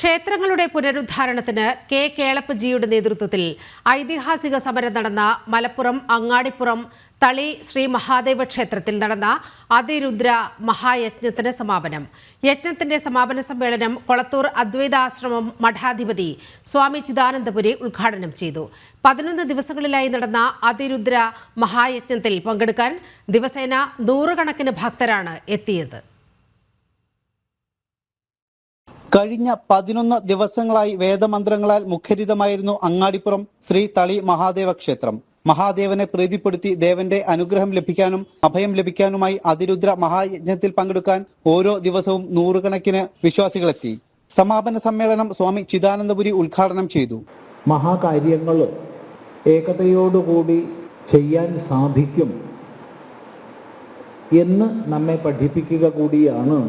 ക്ഷേത്രങ്ങളുടെ പുനരുദ്ധാരണത്തിന് കെ. കേളപ്പജിയുടെ നേതൃത്വത്തിൽ ഐതിഹാസിക സമരം നടന്ന മലപ്പുറം അങ്ങാടിപ്പുറം തളി ശ്രീ മഹാദേവ ക്ഷേത്രത്തിൽ നടന്ന അതിരുദ്ര മഹായജ്ഞത്തിന് സമാപനം. യജ്ഞത്തിന്റെ സമാപന സമ്മേളനം കൊളത്തൂർ അദ്വൈതാശ്രമം മഠാധിപതി സ്വാമി ചിദാനന്ദപുരി ഉദ്ഘാടനം ചെയ്തു. പതിനൊന്ന് ദിവസങ്ങളിലായി നടന്ന അതിരുദ്ര മഹായജ്ഞത്തിൽ പങ്കെടുക്കാൻ ദിവസേന നൂറുകണക്കിന് ഭക്തരാണ് എത്തിയത്. കഴിഞ്ഞ പതിനൊന്ന് ദിവസങ്ങളായി വേദമന്ത്രങ്ങളാൽ മുഖരിതമായിരുന്നു അങ്ങാടിപ്പുറം ശ്രീ തളി മഹാദേവ ക്ഷേത്രം. മഹാദേവനെ പ്രീതിപ്പെടുത്തി ദേവന്റെ അനുഗ്രഹം ലഭിക്കാനും അഭയം ലഭിക്കാനുമായി അതിരുദ്ര മഹായജ്ഞത്തിൽ പങ്കെടുക്കാൻ ഓരോ ദിവസവും നൂറുകണക്കിന് വിശ്വാസികളെത്തി. സമാപന സമ്മേളനം സ്വാമി ചിദാനന്ദപുരി ഉദ്ഘാടനം ചെയ്തു. മഹാകാര്യങ്ങൾ ഏകതയോടുകൂടി ചെയ്യാൻ സാധിക്കും എന്ന് നമ്മെ പഠിപ്പിക്കുക കൂടിയാണ്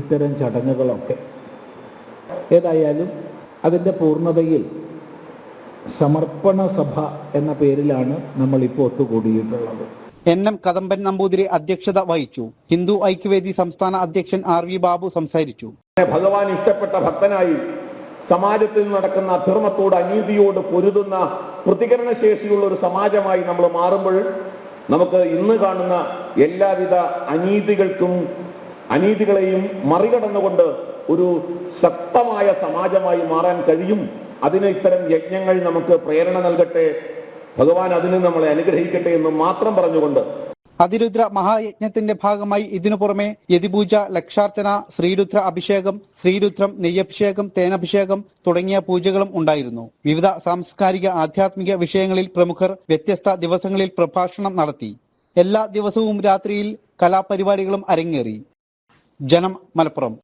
ഇത്തരം ചടങ്ങുകളൊക്കെ. ഏതായാലും അതിന്റെ പൂർണതയിൽ സമർപ്പണ സഭ എന്ന പേരിലാണ് നമ്മൾ ഇപ്പോൾ ഒത്തുകൂടിയിട്ടുള്ളത്. എൻ എം കദമ്പൻ നമ്പൂതിരി അധ്യക്ഷത വഹിച്ചു. ഹിന്ദു ഐക്യവേദി സംസ്ഥാന അധ്യക്ഷൻ ആർ വി ബാബു സംസാരിച്ചു. ഭഗവാൻ ഇഷ്ടപ്പെട്ട ഭക്തനായി സമാജത്തിൽ നടക്കുന്ന അധർമ്മത്തോട് അനീതിയോട് പൊരുതുന്ന പ്രതികരണശേഷിയുള്ള ഒരു സമാജമായി നമ്മൾ മാറുമ്പോൾ നമുക്ക് ഇന്ന് കാണുന്ന എല്ലാവിധ അനീതികൾക്കും അനീതികളെയും മറികടന്നുകൊണ്ട് ഒരു ശക്തമായ സമാജമായി മാറാൻ കഴിയും. അതിന് ഇത്തരം യജ്ഞങ്ങൾ നമുക്ക് പ്രേരണ നൽകട്ടെ. ഭഗവാൻ അതിന് നമ്മളെ അനുഗ്രഹിക്കട്ടെ എന്ന് മാത്രം പറഞ്ഞുകൊണ്ട്. അതിരുദ്ര മഹായജ്ഞത്തിന്റെ ഭാഗമായി ഇതിനു പുറമെ യതിപൂജ ലക്ഷാർച്ചന ശ്രീരുദ്ര അഭിഷേകം ശ്രീരുദ്രം നെയ്യഭിഷേകം തേനഭിഷേകം തുടങ്ങിയ പൂജകളും ഉണ്ടായിരുന്നു. വിവിധ സാംസ്കാരിക ആധ്യാത്മിക വിഷയങ്ങളിൽ പ്രമുഖർ വ്യത്യസ്ത ദിവസങ്ങളിൽ പ്രഭാഷണം നടത്തി. എല്ലാ ദിവസവും രാത്രിയിൽ കലാപരിപാടികളും അരങ്ങേറി. ജനം മലപ്പുറം.